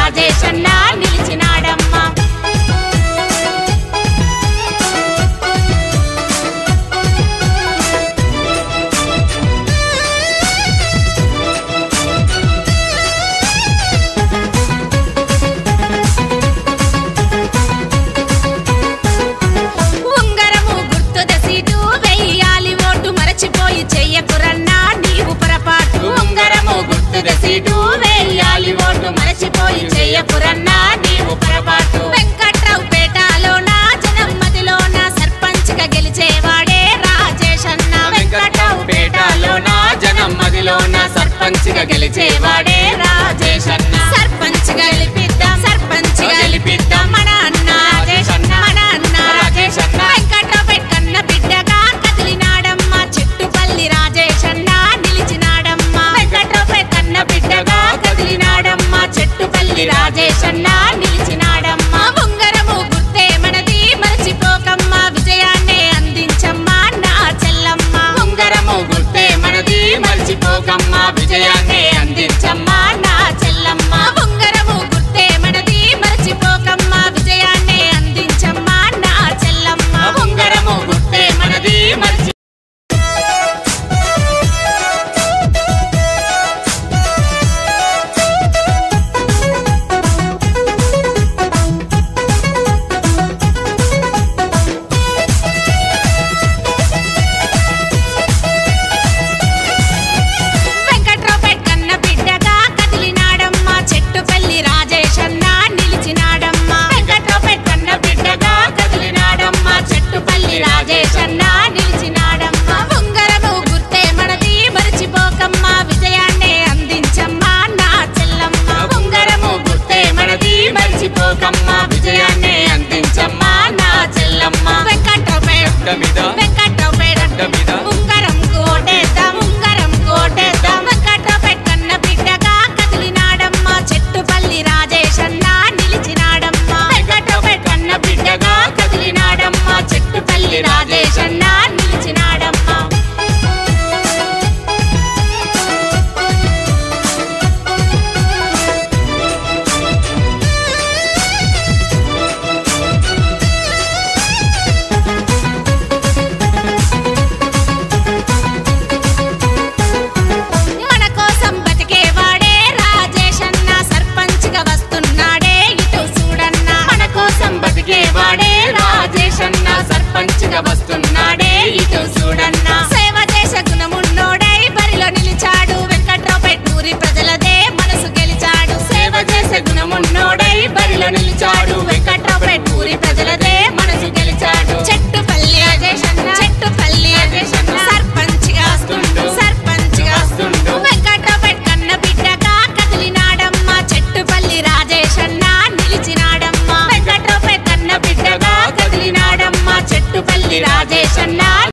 Nadesh and Nadesh. Sarpanch గెలిచేవాడే Rajesh అన్న సర్పంచ్గా గెలిపిద్దాం సర్పంచ్గా గెలిపిద్దాం. మన అన్న రాజేష్ అన్న మన అన్న రాజేష్ అన్న బిడ్డగా కదిలినాడమ్మ. చెట్టుపల్లి రాజేష్ అన్న నిలిచినాడమ్మ. వెంకట్రావు కన్న బిడ్డగా కదిలినాడమ్మ. చెట్టుపల్లి రాజేష్ అన్న వస్తున్నాడే ఇటు.